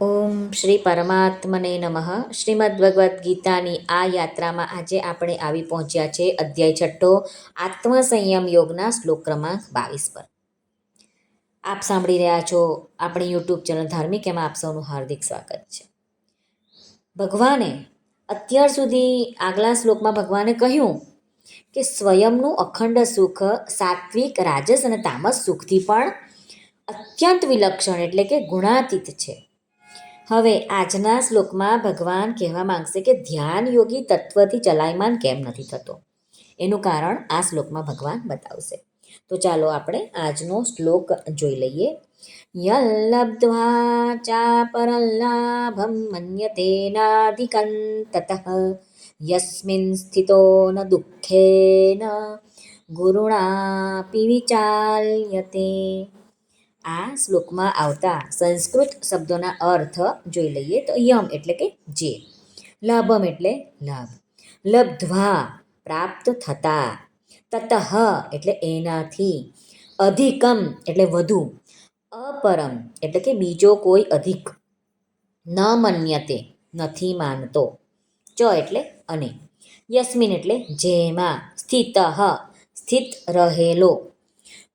ઓમ શ્રી પરમાત્મને નમઃ. શ્રીમદ ભગવદ્ ગીતાની આ યાત્રામાં આજે આપણે આવી પહોંચ્યા છે અધ્યાય છઠ્ઠો, આત્મસંયમ યોગના શ્લોક ક્રમાંક બાવીસ પર. આપ સાંભળી રહ્યા છો આપણી યુટ્યુબ ચેનલ ધાર્મિક, એમાં આપ સૌનું હાર્દિક સ્વાગત છે. ભગવાને અત્યાર સુધી આગલા શ્લોકમાં ભગવાને કહ્યું કે સ્વયંનું અખંડ સુખ, સાત્વિક, રાજસ અને તામસ સુખથી પણ અત્યંત વિલક્ષણ એટલે કે ગુણાતીત છે. હવે આજના શ્લોકમાં ભગવાન કહેવા માંગશે કે ધ્યાન યોગી તત્વથી ચલાયમાન કેમ નથી થતો? એનું કારણ આ શ્લોકમાં ભગવાન બતાવશે. તો ચાલો આપણે આજનો શ્લોક જોઈ લઈએ. યલ્લબ્ધ્વા ચાપરલ્લાભમ મન્યતેનાધિકં તતઃ યસ્મિન સ્થિતો ન દુઃખેન. ગુરુણાપી વિચાલ્યતે. આ શ્લોકમાં આવતા સંસ્કૃત શબ્દોના અર્થ જોઈ લઈએ તો યમ એટલે કે જે. લાભમ એટલે લાભ. લબ્ધ્વા પ્રાપ્ત થતા. તતઃ એટલે એનાથી. અધિકમ એટલે વધુ. અપરમ એટલે કે બીજો કોઈ અધિક. ન મન્યતે, નથી માનતો. ચ એટલે અને. યસ્મિન એટલે જેમાં. સ્થિત સ્થિત રહેલો.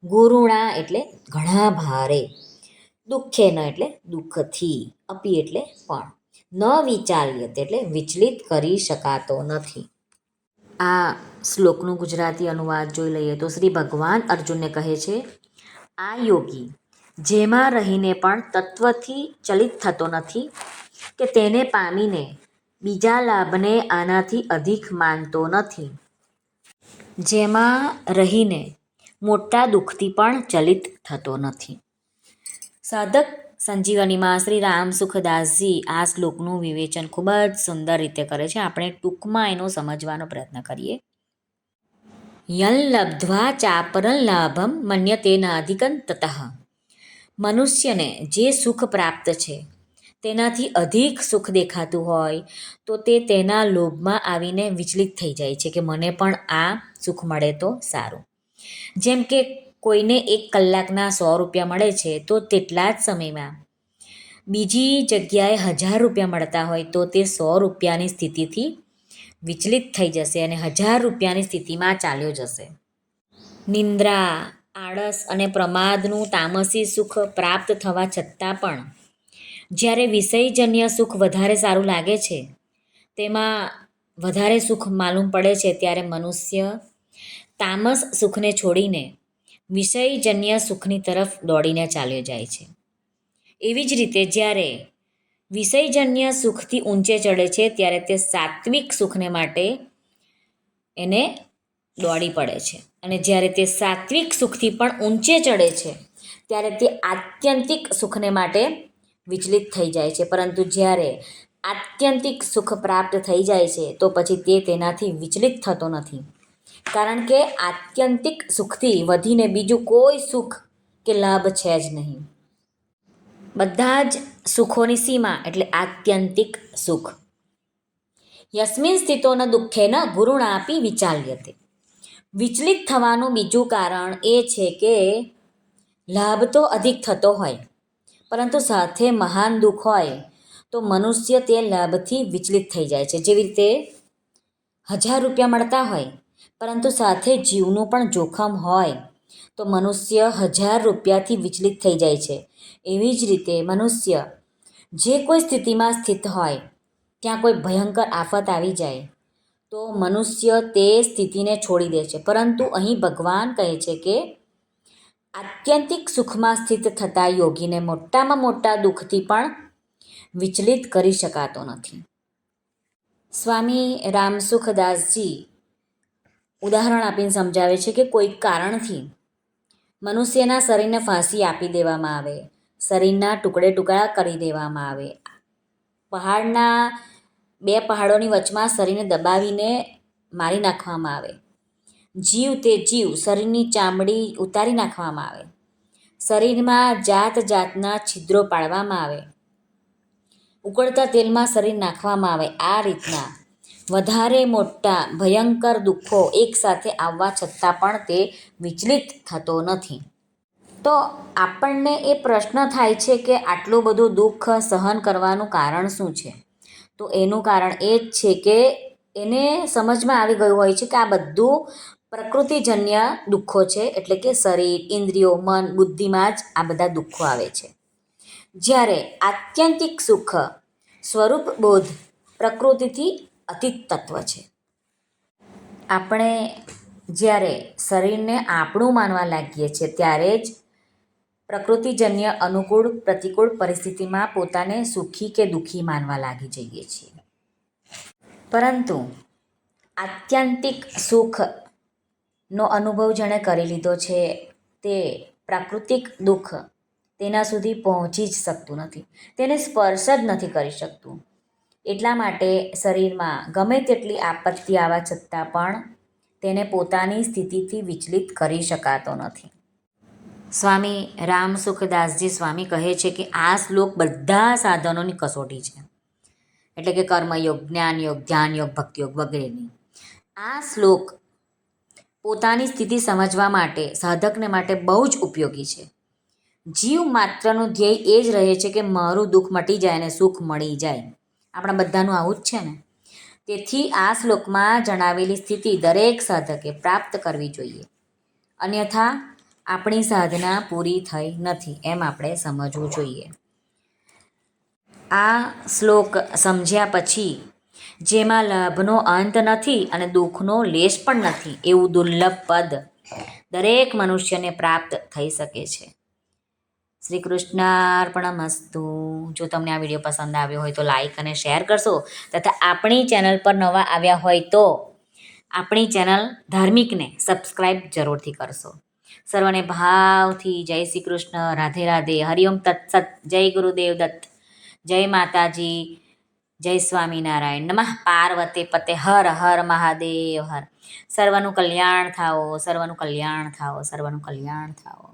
ગુરુણા એટલે ઘણા ભારે, દુઃખે ન એટલે દુઃખથી, અપી એટલે પણ. ન વિચાલ્યત એટલે વિચલિત કરી શકાતો નથી. આ શ્લોકનું ગુજરાતી અનુવાદ જોઈ લઈએ તો શ્રી ભગવાન અર્જુનને કહે છે, આ યોગી, જેમાં રહીને પણ તત્વથી ચલિત થતો નથી, કે તેને પામીને બીજા લાભને આનાથી અધિક માનતો નથી. જેમાં રહીને મોટા દુઃખથી પણ ચલિત થતો નથી. સાધક સંજીવનીમાં શ્રી રામ સુખદાસજી આ શ્લોકનું વિવેચન ખૂબ જ સુંદર રીતે કરે છે. આપણે ટૂંકમાં એનો સમજવાનો પ્રયત્ન કરીએ. યલ લબ્ધ્વા ચાપરલ લાભમ મન્ય તેના અધિકન તતઃ. મનુષ્યને જે સુખ પ્રાપ્ત છે, તેનાથી અધિક સુખ દેખાતું હોય, તો તે તેના લોભમાં આવીને વિચલિત થઈ જાય છે કે મને પણ આ સુખ મળે તો સારું. જેમ કે કોઈને એક કલાકના સો રૂપિયા મળે છે, તો તેટલા જ સમયમાં. બીજી જગ્યાએ હજાર રૂપિયા મળતા હોય, તો તે સો રૂપિયાની સ્થિતિથી વિચલિત થઈ જશે અને હજાર રૂપિયાની સ્થિતિમાં ચાલ્યો જશે. નિંદ્રા, આળસ અને પ્રમાદનું તામસી સુખ પ્રાપ્ત થવા છતાં પણ, જ્યારે વિષયજન્ય સુખ વધારે સારું લાગે છે, તેમાં વધારે સુખ માલુમ પડે છે, ત્યારે મનુષ્ય તામસ સુખને છોડીને વિષયજન્ય સુખની તરફ દોડીને ચાલ્યો જાય છે. એવી જ રીતે જ્યારે વિષયજન્ય સુખથી ઊંચે ચડે છે, ત્યારે તે સાત્વિક સુખને માટે એને દોડી પડે છે. અને જ્યારે તે સાત્વિક સુખથી પણ ઊંચે ચડે છે, ત્યારે તે આત્યંતિક સુખને માટે વિચલિત થઈ જાય છે. પરંતુ જ્યારે આત્યંતિક સુખ પ્રાપ્ત થઈ જાય છે, તો પછી તે તેનાથી વિચલિત થતો નથી. કારણ કે આત્યંતિક સુખથી વધીને બીજું કોઈ સુખ કે લાભ છે જ નહીં. બધા જ સુખોની સીમા એટલે આત્યંતિક સુખ. યસ્મિન સ્થિતોના દુઃખે ન ગુરુણાપી વિચાલ્યતે. વિચલિત થવાનું બીજું કારણ એ છે કે લાભ તો અધિક થતો હોય, પરંતુ સાથે મહાન દુઃખ હોય તો મનુષ્ય તે લાભથી વિચલિત થઈ જાય છે. જેવી રીતે હજાર રૂપિયા મળતા હોય પરંતુ સાથે જીવનું પણ જોખમ હોય, તો મનુષ્ય હજાર રૂપિયાથી વિચલિત થઈ જાય છે. એવી જ રીતે મનુષ્ય જે કોઈ સ્થિતિમાં સ્થિત હોય, ત્યાં કોઈ ભયંકર આફત આવી જાય, તો મનુષ્ય તે સ્થિતિને છોડી દે છે. પરંતુ અહીં ભગવાન કહે છે કે, આત્યંતિક સુખમાં સ્થિત થતા યોગીને મોટામાં મોટા દુઃખથી પણ વિચલિત કરી શકાતો નથી. સ્વામી રામસુખદાસજી ઉદાહરણ આપીને સમજાવે છે કે કોઈક કારણથી મનુષ્યના શરીરને ફાંસી આપી દેવામાં આવે, શરીરના ટુકડે ટુકડા કરી દેવામાં આવે. પહાડના બે પહાડોની વચમાં શરીરને દબાવીને મારી નાખવામાં આવે. જીવ તે જીવ શરીરની ચામડી ઉતારી નાખવામાં આવે. શરીરમાં જાત જાતના છિદ્રો પાડવામાં આવે. ઉકળતા તેલમાં શરીર નાખવામાં આવે. આ રીતના વધારે મોટા ભયંકર દુઃખો એકસાથે આવવા છતાં પણ તે વિચલિત થતો નથી. તો આપણને એ પ્રશ્ન થાય છે કે આટલું બધું દુઃખ સહન કરવાનું કારણ શું છે? તો એનું કારણ એ જ છે કે એને સમજમાં આવી ગયું હોય છે કે આ બધું પ્રકૃતિજન્ય દુઃખો છે, એટલે કે શરીર, ઇન્દ્રિયો, મન, બુદ્ધિમાં જ આ બધા દુઃખો આવે છે. જ્યારે આત્યંતિક સુખ સ્વરૂપ બોધ પ્રકૃતિથી અતીત તત્વ છે. આપણે જ્યારે શરીરને આપણું માનવા લાગીએ છીએ, ત્યારે જ પ્રકૃતિજન્ય અનુકૂળ, પ્રતિકૂળ પરિસ્થિતિમાં પોતાને સુખી કે દુઃખી માનવા લાગી જઈએ છીએ. પરંતુ આત્યંતિક સુખનો અનુભવ જેણે કરી લીધો છે, તે પ્રાકૃતિક દુઃખ તેના સુધી પહોંચી જ શકતું નથી. તેને સ્પર્શ જ નથી કરી શકતું. એટલા માટે શરીરમાં ગમે તેટલી આપત્તિ આવવા છતાં પણ તેને પોતાની સ્થિતિથી વિચલિત કરી શકાતો નથી. સ્વામી રામ સુખદાસજી સ્વામી કહે છે કે આ શ્લોક બધા સાધનોની કસોટી છે. એટલે કે કર્મયોગ, જ્ઞાનયોગ, ધ્યાનયોગ, ભક્તિયોગ વગેરેની. આ શ્લોક પોતાની સ્થિતિ સમજવા માટે, સાધકને માટે બહુ જ ઉપયોગી છે. જીવ માત્રનું ધ્યેય એ જ રહે છે કે મારું દુઃખ મટી જાય અને સુખ મળી જાય. આપણા બધાનું આવું જ છે ને. તેથી આ શ્લોકમાં જણાવેલી સ્થિતિ દરેક સાધકે પ્રાપ્ત કરવી જોઈએ. અન્યથા આપણી સાધના પૂરી થઈ નથી એમ આપણે સમજવું જોઈએ. આ શ્લોક સમજ્યા પછી જેમાં લાભનો અંત નથી અને દુઃખનો લેશ પણ નથી એવું દુર્લભ પદ દરેક મનુષ્યને પ્રાપ્ત થઈ શકે છે. શ્રી કૃષ્ણાર્પણમસ્તુ જો તમને આ વીડિયો પસંદ આવ્યો હોય તો લાઈક અને શેર કરશો તથા આપણી ચેનલ પર નવા આવ્યા હોય તો આપણી ચેનલ ધાર્મિકને સબસ્ક્રાઈબ જરૂરથી કરશો. સર્વને ભાવથી જય શ્રી કૃષ્ણ રાધે રાધે, હરિઓમ તત્સત જય ગુરુદેવ દત્ત, જય માતાજી, જય સ્વામિનારાયણ. નમઃ પાર્વતે પતે, હર હર મહાદેવ, હર. સર્વનું કલ્યાણ થાઓ, સર્વનું કલ્યાણ થાઓ, સર્વનું કલ્યાણ થાઓ.